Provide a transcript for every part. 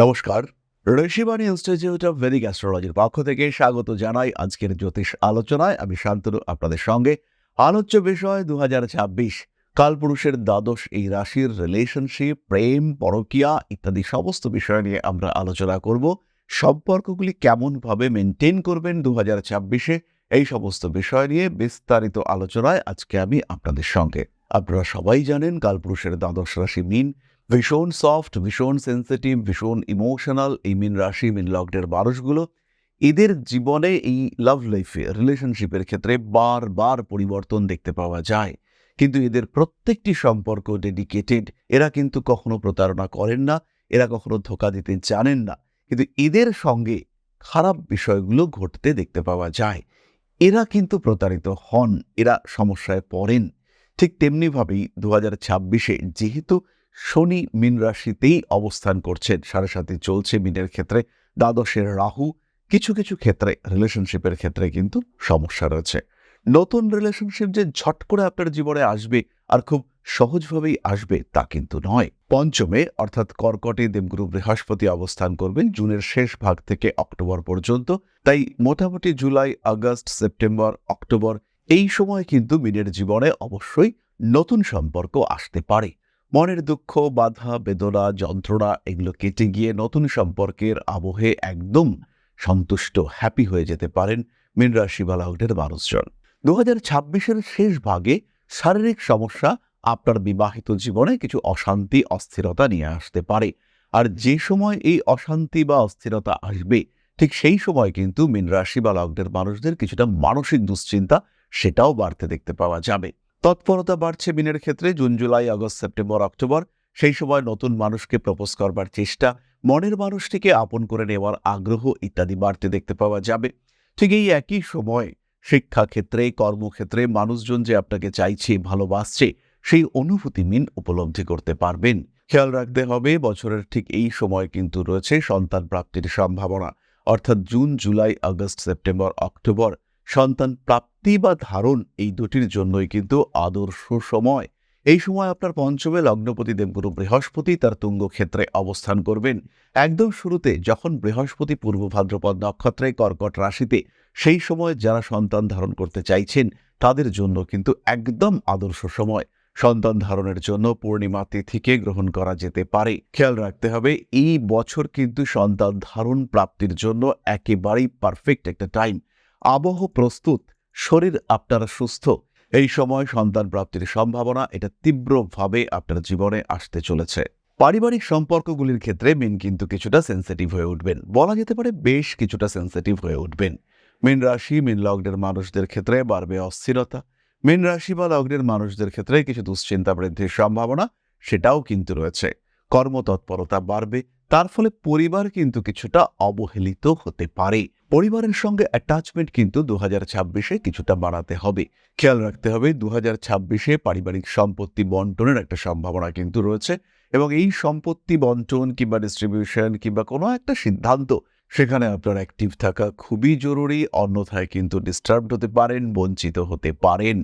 নমস্কার। Rishibani institute of Vedic অ্যাস্ট্রোলজির পক্ষ থেকে স্বাগত জানাই আজকের জ্যোতিষ আলোচনায়। আমি শান্তনু, আপনাদের সঙ্গে। আলোচ্য বিষয় দুহাজার ছাব্বিশ, কালপুরুষের দ্বাদশ এই রাশির রিলেশনশিপ প্রেম, পরকিয়া ইত্যাদি সমস্ত বিষয় নিয়ে আমরা আলোচনা করব। সম্পর্কগুলি কেমনভাবে মেনটেন করবেন দু হাজার ছাব্বিশে এই সমস্ত বিষয় নিয়ে বিস্তারিত আলোচনায় আজকে আমি আপনাদের সঙ্গে। আপনারা সবাই জানেন কালপুরুষের দ্বাদশ রাশি মিন। ভীষণ সফট ভীষণ সেন্সিটিভ ভীষণ ইমোশনাল এই মিন রাশি, মিন লগ্নের মানুষগুলো এদের জীবনে এই লাভ লাইফে রিলেশনশিপের ক্ষেত্রে বারবার পরিবর্তন দেখতে পাওয়া যায়। কিন্তু এদের প্রত্যেকটি সম্পর্ক ডেডিকেটেড এরা কিন্তু কখনো প্রতারণা করেন না, এরা কখনো ধোকা দিতে জানেন না। কিন্তু এদের সঙ্গে খারাপ বিষয়গুলো ঘটতে দেখতে পাওয়া যায়। এরা কিন্তু প্রতারিত হন, এরা সমস্যায় পড়েন। ঠিক তেমনিভাবেই দু হাজার ছাব্বিশে যেহেতু শনি মিন রাশিতেই অবস্থান করছেন। সাড়ে সাথে চলছে মিনের ক্ষেত্রে, দ্বাদশের রাহু কিছু কিছু ক্ষেত্রে রিলেশনশিপের ক্ষেত্রে কিন্তু সমস্যা রয়েছে। নতুন রিলেশনশিপ যে ঝট করে আপনার জীবনে আসবে আর খুব সহজভাবেই আসবে তা কিন্তু নয়। পঞ্চমে, অর্থাৎ কর্কটে দেবগুরু বৃহস্পতি অবস্থান করবেন জুনের শেষ ভাগ থেকে অক্টোবর পর্যন্ত। তাই মোটামুটি জুলাই, আগস্ট, সেপ্টেম্বর, অক্টোবর এই সময় কিন্তু মিনের জীবনে অবশ্যই নতুন সম্পর্ক আসতে পারে। মনের দুঃখ, বাধা, বেদনা, যন্ত্রণা এগুলো কেটে গিয়ে নতুন সম্পর্কের আবহে একদম সন্তুষ্ট হ্যাপি হয়ে যেতে পারেন মীন রাশি মানুষজন। দু হাজার ছাব্বিশের শেষ ভাগে শারীরিক সমস্যা আপনার বিবাহিত জীবনে কিছু অশান্তি, অস্থিরতা নিয়ে আসতে পারে। আর যে সময় এই অশান্তি বা অস্থিরতা আসবে, ঠিক সেই সময় কিন্তু মীন রাশি বা লগ্নের মানুষদের কিছুটা মানসিক দুশ্চিন্তা সেটাও বাড়তে দেখতে পাওয়া যাবে। তৎপরতা বাড়ছে মিনের ক্ষেত্রে, June, July, August, September, October. সেই সময় নতুন মানুষকে প্রপোজ করবার চেষ্টা, মনের মানুষটিকে আপন করে নেওয়ার আগ্রহ ইত্যাদি বাড়তে দেখতে পাওয়া যাবে। ঠিক এই একই সময় শিক্ষাক্ষেত্রে, কর্মক্ষেত্রে মানুষজন যে আপনাকে চাইছে, ভালোবাসছে, সেই অনুভূতি মিন উপলব্ধি করতে পারবেন। খেয়াল রাখতে হবে, বছরের ঠিক এই সময় কিন্তু রয়েছে সন্তান প্রাপ্তির সম্ভাবনা। অর্থাৎ June, July, August, September, October সন্তান প্রাপ্তি বা ধারণ এই দুটির জন্যই কিন্তু আদর্শ সময়। এই সময় আপনার পঞ্চমে লগ্নপতি দেবগুরু বৃহস্পতি তার তুঙ্গ ক্ষেত্রে অবস্থান করবেন। একদম শুরুতে যখন বৃহস্পতি পূর্ব ভাদ্রপদ নক্ষত্রে কর্কট রাশিতে, সেই সময় যারা সন্তান ধারণ করতে চাইছেন, তাদের জন্য কিন্তু একদম আদর্শ সময়। সন্তান ধারণের জন্য পূর্ণিমা তিথিকে গ্রহণ করা যেতে পারে। খেয়াল রাখতে হবে, এই বছর কিন্তু সন্তান ধারণ প্রাপ্তির জন্য একেবারেই পারফেক্ট একটা টাইম আবহ প্রস্তুত শরীর আপনার সুস্থ। এই সময় সন্তান প্রাপ্তির সম্ভাবনা এটা তীব্রভাবে আপনার জীবনে আসতে চলেছে। পারিবারিক সম্পর্কগুলির ক্ষেত্রে মিন কিন্তু কিছুটা সেন্সিটিভ হয়ে উঠবেন। বলা যেতে পারে বেশ কিছুটা সেন্সিটিভ হয়ে উঠবেন। মিন রাশি, মিন লগ্নের মানুষদের ক্ষেত্রে বাড়বে অস্থিরতা। মিন রাশি বা লগ্নের মানুষদের ক্ষেত্রে কিছু দুশ্চিন্তা বৃদ্ধির সম্ভাবনা সেটাও কিন্তু রয়েছে। কর্মতৎপরতা বাড়বে, তার ফলে পরিবার কিন্তু কিছুটা অবহেলিত হতে পারে। পরিবারের সঙ্গে অ্যাটাচমেন্ট কিন্তু দু হাজার ছাব্বিশে কিছুটা বাড়াতে হবে। খেয়াল রাখতে হবে দু হাজার ছাব্বিশে পারিবারিক সম্পত্তি বন্টনের একটা সম্ভাবনা কিন্তু রয়েছে এবং এই সম্পত্তি বন্টন কিংবা ডিস্ট্রিবিউশন কিংবা কোনো একটা সিদ্ধান্ত সেখানে আপনার অ্যাক্টিভ থাকা খুবই জরুরি, অন্যথায় কিন্তু ডিস্টার্বড হতে পারেন, বঞ্চিত হতে পারেন।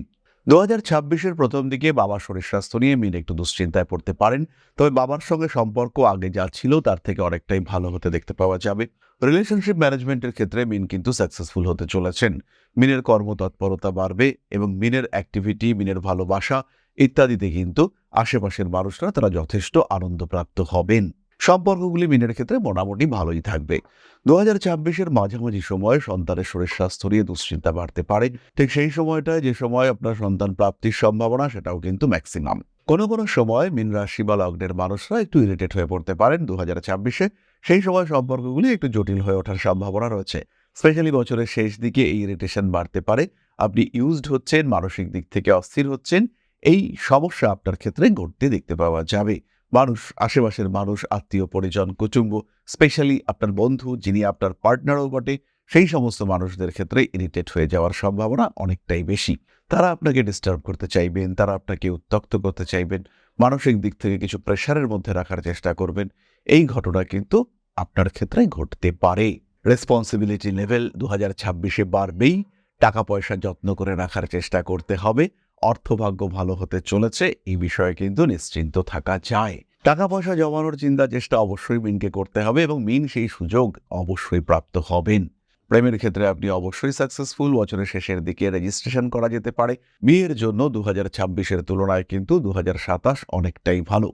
দু হাজার ছাব্বিশের প্রথম দিকে বাবার শরীর স্বাস্থ্য নিয়ে মিন একটু দুশ্চিন্তায় পড়তে পারেন, তবে বাবার সঙ্গে সম্পর্ক আগে যা ছিল তার থেকে অনেকটাই ভালো হতে দেখতে পাওয়া যাবে। রিলেশনশিপ ম্যানেজমেন্টের ক্ষেত্রে মিন কিন্তু সাকসেসফুল হতে চলেছেন। মিনের কর্মতৎপরতা বাড়বে এবং মিনের অ্যাক্টিভিটি মিনের ভালোবাসা ইত্যাদিতে কিন্তু আশেপাশের মানুষরা তারা যথেষ্ট আনন্দপ্রাপ্ত হবেন। সম্পর্কগুলি মিনের ক্ষেত্রে মোটামুটি ভালোই থাকবে। দু হাজার ছাব্বিশের মাঝামাঝি সময়ে সন্তানের শরীর স্বাস্থ্য নিয়ে দুশ্চিন্তা বাড়তে পারে। ঠিক সেই সময়টায় যে সময় আপনার সন্তান প্রাপ্তির সম্ভাবনা, সেটাও কিন্তু ম্যাক্সিমাম কোনো কোনো সময় মিন রাশি বা লগ্নের মানুষরা একটু ইরিটেট হয়ে পড়তে পারেন দু হাজার ছাব্বিশে। সেই সময় সম্পর্কগুলি একটু জটিল হয়ে ওঠার সম্ভাবনা রয়েছে। স্পেশালি বছরের শেষ দিকে এই ইরিটেশন বাড়তে পারে। আপনি ইউজড হচ্ছেন, মানসিক দিক থেকে অস্থির হচ্ছেন। এই সমস্যা আপনার ক্ষেত্রে ঘটতে দেখতে পাওয়া যাবে। মানুষ, আশেপাশের মানুষ, আত্মীয়, পরিজন, কুটুম্ব স্পেশালি আপনার বন্ধু যিনি আপনার পার্টনারও বটে সেই সমস্ত মানুষদের ক্ষেত্রে ইরিটেট হয়ে যাওয়ার সম্ভাবনা অনেকটাই বেশি। তারা আপনাকে ডিস্টার্ব করতে চাইবেন, তারা আপনাকে উত্তক্ত করতে চাইবেন, মানসিক দিক থেকে কিছু প্রেশারের মধ্যে রাখার চেষ্টা করবেন। এই ঘটনা কিন্তু আপনার ক্ষেত্রে ঘটতে পারে। রেসপন্সিবিলিটি লেভেল দু হাজার ছাব্বিশে বাড়বেই। টাকা পয়সা যত্ন করে রাখার চেষ্টা করতে হবে। অর্থভাগ্য ভালো হতে চলেছে এই বিষয়ে কিন্তু নিশ্চিন্ত থাকা যায়। টাকা পয়সা জমানোর চিন্তা, চেষ্টা অবশ্যই মিনকে করতে হবে এবং মিন সেই সুযোগ অবশ্যই প্রাপ্ত হবেন। প্রেমের ক্ষেত্রে আপনি অবশ্যই সাকসেসফুল বছরের শেষের দিকে রেজিস্ট্রেশন করা যেতে পারে। বিয়ের জন্য দু হাজার ছাব্বিশের তুলনায় কিন্তু দু সাতাশ অনেকটাই ভালো।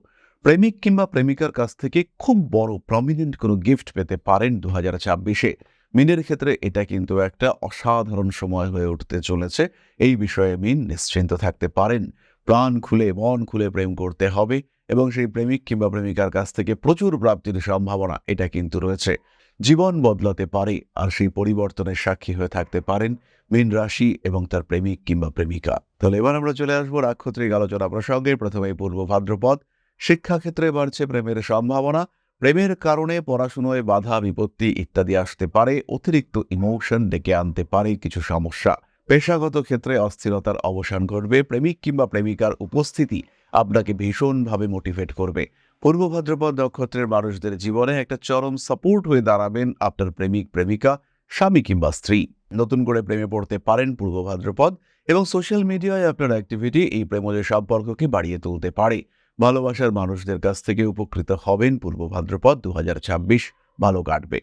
প্রেমিক কিংবা প্রেমিকার কাছ থেকে খুব বড় প্রমিনেন্ট কোনো গিফট পেতে পারেন দু হাজার ছাব্বিশে। মিনের ক্ষেত্রে এটা কিন্তু একটা অসাধারণ সময় হয়ে উঠতে চলেছে। এই বিষয়ে মিন নিশ্চিন্ত থাকতে পারেন। প্রাণ খুলে, মন খুলে প্রেম করতে হবে এবং সেই প্রেমিক কিংবা প্রেমিকার কাছ থেকে প্রচুর প্রাপ্তির সম্ভাবনা এটা কিন্তু রয়েছে। জীবন বদলাতে পারে আর সেই পরিবর্তনের সাক্ষী হয়ে থাকতে পারেন মীন রাশি এবং তার প্রেমিক কিংবা প্রেমিকা। তাহলে এবার আমরা চলে আসব রাক্ষত্রিক আলোচনা প্রসঙ্গে। প্রথমে পূর্ব ভাদ্রপদ। শিক্ষাক্ষেত্রে বাড়ছে প্রেমের সম্ভাবনা। প্রেমের কারণে পড়াশুনোয় বাধা, বিপত্তি ইত্যাদি আসতে পারে। অতিরিক্ত ইমোশন ডেকে আনতে পারে কিছু সমস্যা। পেশাগত ক্ষেত্রে অস্থিরতার অবসান ঘটবে। প্রেমিক কিংবা প্রেমিকার উপস্থিতি আপনাকে ভীষণভাবে মোটিভেট করবে। পূর্ব ভাদ্রপদ নক্ষত্রের মানুষদের জীবনে একটা চরম সাপোর্ট হয়ে দাঁড়াবেন আপনার প্রেমিক, প্রেমিকা, স্বামী কিংবা স্ত্রী। নতুন করে প্রেমে পড়তে পারেন পূর্ব ভাদ্রপদ এবং সোশ্যাল মিডিয়ায় আপনার অ্যাক্টিভিটি এই প্রেমজের সম্পর্ককে বাড়িয়ে তুলতে পারে। ভালোবাসার মানুষদের কাছ থেকে উপকৃত হবেন পূর্ব ভাদ্রপদ দু হাজার ছাব্বিশ। ভালো কাটবে।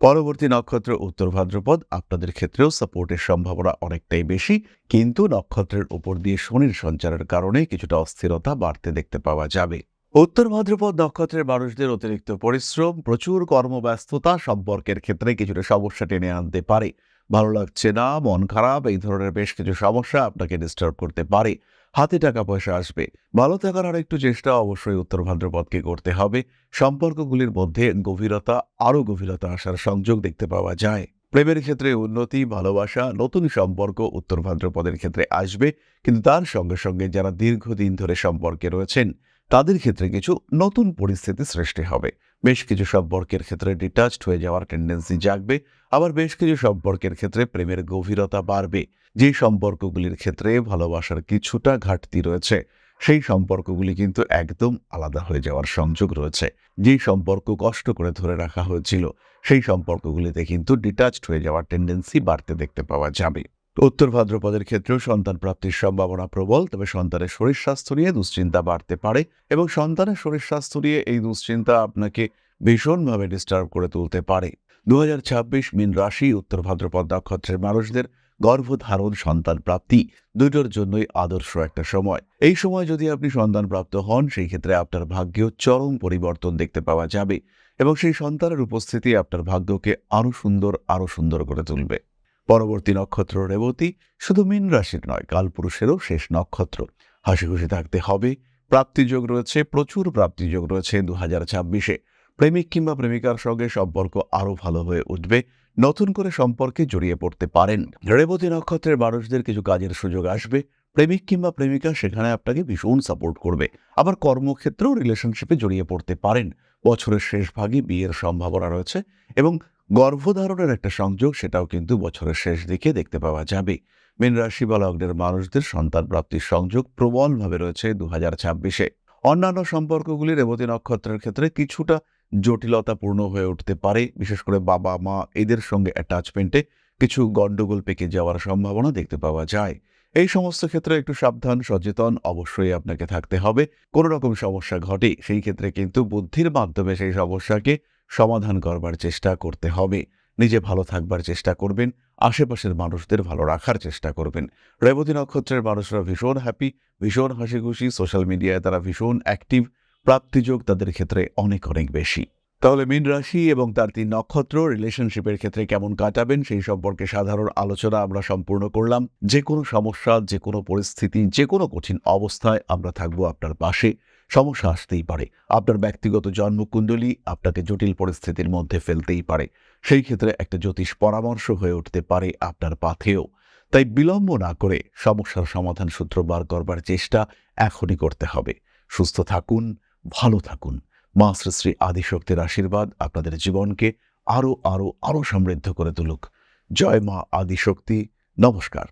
পরবর্তী নক্ষত্র উত্তর ভাদ্রপদ, আপনাদের ক্ষেত্রেও সাপোর্টের সম্ভাবনা অনেকটাই বেশি। কিন্তু নক্ষত্রের উপর দিয়ে শনির সঞ্চারের কারণে কিছুটা অস্থিরতা বাড়তে দেখতে পাওয়া যাবে। উত্তর ভাদ্রপদ নক্ষত্রের মানুষদের অতিরিক্ত পরিশ্রম, প্রচুর কর্মব্যস্ততা সম্পর্কের ক্ষেত্রে কিছুটা সমস্যা টেনে আনতে পারে। ভালো লাগছে না, মন খারাপ, এই ধরনের বেশ কিছু সমস্যা আপনাকে ডিস্টার্ব করতে পারে। হাতে টাকা পয়সা আসবে। ভালো থাকার আর একটু চেষ্টা অবশ্যই উত্তর ভাদ্রপদকে করতে হবে। সম্পর্কগুলির মধ্যে গভীরতা, আরও গভীরতা আসার সংযোগ দেখতে পাওয়া যায়। প্রেমের ক্ষেত্রে উন্নতি, ভালোবাসা, নতুন সম্পর্ক উত্তর ভাদ্রপদের ক্ষেত্রে আসবে। কিন্তু তার সঙ্গে সঙ্গে যারা দীর্ঘদিন ধরে সম্পর্কে রয়েছেন তাদের ক্ষেত্রে কিছু নতুন পরিস্থিতি সৃষ্টি হবে। বেশ কিছু সম্পর্কের ক্ষেত্রে ডিটাচড হয়ে যাওয়ার টেন্ডেন্সি জাগবে, আবার বেশ কিছু সম্পর্কের ক্ষেত্রে প্রেমের গভীরতা বাড়বে। যে সম্পর্কগুলির ক্ষেত্রে ভালোবাসার কিছুটা ঘাটতি রয়েছে, সেই সম্পর্কগুলি কিন্তু একদম আলাদা হয়ে যাওয়ার সংযোগ রয়েছে। যে সম্পর্ক কষ্ট করে ধরে রাখা হয়েছিল, সেই সম্পর্কগুলিতে কিন্তু ডিটাচড হয়ে যাওয়ার টেন্ডেন্সি বাড়তে দেখতে পাওয়া যাবে। উত্তর ভাদ্রপদের ক্ষেত্রেও সন্তান প্রাপ্তির সম্ভাবনা প্রবল, তবে সন্তানের শরীর স্বাস্থ্য নিয়ে দুশ্চিন্তা বাড়তে পারে এবং সন্তানের শরীর স্বাস্থ্য নিয়ে এই দুশ্চিন্তা আপনাকে ভীষণভাবে ডিস্টার্ব করে তুলতে পারে। দু হাজার ছাব্বিশ মিন রাশি উত্তর ভাদ্রপদ নক্ষত্রের মানুষদের গর্ভধারণ সন্তান প্রাপ্তি দুটোর জন্যই আদর্শ একটা সময়। এই সময় যদি আপনি সন্তান প্রাপ্ত হন, সেই ক্ষেত্রে আপনার ভাগ্যেও চরম পরিবর্তন দেখতে পাওয়া যাবে এবং সেই সন্তানের উপস্থিতি আপনার ভাগ্যকে আরও সুন্দর আরও সুন্দর করে তুলবে। পরবর্তী নক্ষত্র রেবতী শুধু মীন রাশির নয়, কালপুরুষেরও শেষ নক্ষত্র। হাসি খুশি থাকতে হবে, প্রাপ্তিযোগ রয়েছে, প্রচুর প্রাপ্তিযোগ রয়েছে দু হাজার ছাব্বিশে। প্রেমিক কিংবা প্রেমিকার সঙ্গে সম্পর্ক আরও ভালো হয়ে উঠবে, নতুন করে সম্পর্কে জড়িয়ে পড়তে পারেন। রেবতী নক্ষত্রের মানুষদের কিছু কাজের সুযোগ আসবে, প্রেমিক কিংবা প্রেমিকা সেখানে আপনাকে ভীষণ সাপোর্ট করবে। আবার কর্মক্ষেত্রেও রিলেশনশিপে জড়িয়ে পড়তে পারেন। বছরের শেষ ভাগে বিয়ের সম্ভাবনা রয়েছে এবং গর্ভধারণের একটা সংযোগ সেটাও কিন্তু বছরের শেষ দিকে দেখতে পাওয়া যাবে। মীন রাশি বা লগ্নের মানুষদের সন্তান প্রাপ্তির সংযোগ প্রবলভাবে রয়েছে দু হাজার ছাব্বিশে। অন্যান্য সম্পর্কগুলি রেবতী নক্ষত্রের ক্ষেত্রে কিছুটা জটিলতাপূর্ণ হয়ে উঠতে পারে। বিশেষ করে বাবা, মা এদের সঙ্গে অ্যাটাচমেন্টে কিছু গণ্ডগোল পেকে যাওয়ার সম্ভাবনা দেখতে পাওয়া যায়। এই সমস্ত ক্ষেত্রে একটু সাবধান, সচেতন অবশ্যই আপনাকে থাকতে হবে। কোনো রকম সমস্যা ঘটে, সেই ক্ষেত্রে কিন্তু বুদ্ধির মাধ্যমে সেই সমস্যাকে সমাধান করবার চেষ্টা করতে হবে। নিজে ভালো থাকবার চেষ্টা করবেন, আশেপাশের মানুষদের ভালো রাখার চেষ্টা করবেন। রেবতী নক্ষত্রের মানুষরা ভীষণ হ্যাপি ভীষণ হাসি খুশি সোশ্যাল মিডিয়ায় তারা ভীষণ অ্যাক্টিভ প্রাপ্তিযোগ তাদের ক্ষেত্রে অনেক অনেক বেশি। তাহলে মীন রাশি এবং তার তিন নক্ষত্র রিলেশনশিপের ক্ষেত্রে কেমন কাটাবেন সেই সম্পর্কে সাধারণ আলোচনা আমরা সম্পূর্ণ করলাম। যে কোনো সমস্যা, যে কোনো পরিস্থিতি, যে কোনো কঠিন অবস্থায় আমরা থাকব আপনার পাশে। সমস্যা আসতেই পারে। আপনার ব্যক্তিগত জন্মকুণ্ডলী আপনাকে জটিল পরিস্থিতির মধ্যে ফেলতেই পারে। সেই ক্ষেত্রে একটা জ্যোতিষ পরামর্শ হয়ে উঠতে পারে আপনার পাথেও তাই বিলম্ব না করে সমস্যার সমাধান সূত্র বার করবার চেষ্টা এখনই করতে হবে। সুস্থ থাকুন, ভালো থাকুন। মা শ্রী শ্রী আদিশক্তির আশীর্বাদ আপনাদের জীবনকে আরও আরও আরও সমৃদ্ধ করে তুলুক। জয় মা আদিশক্তি। নমস্কার।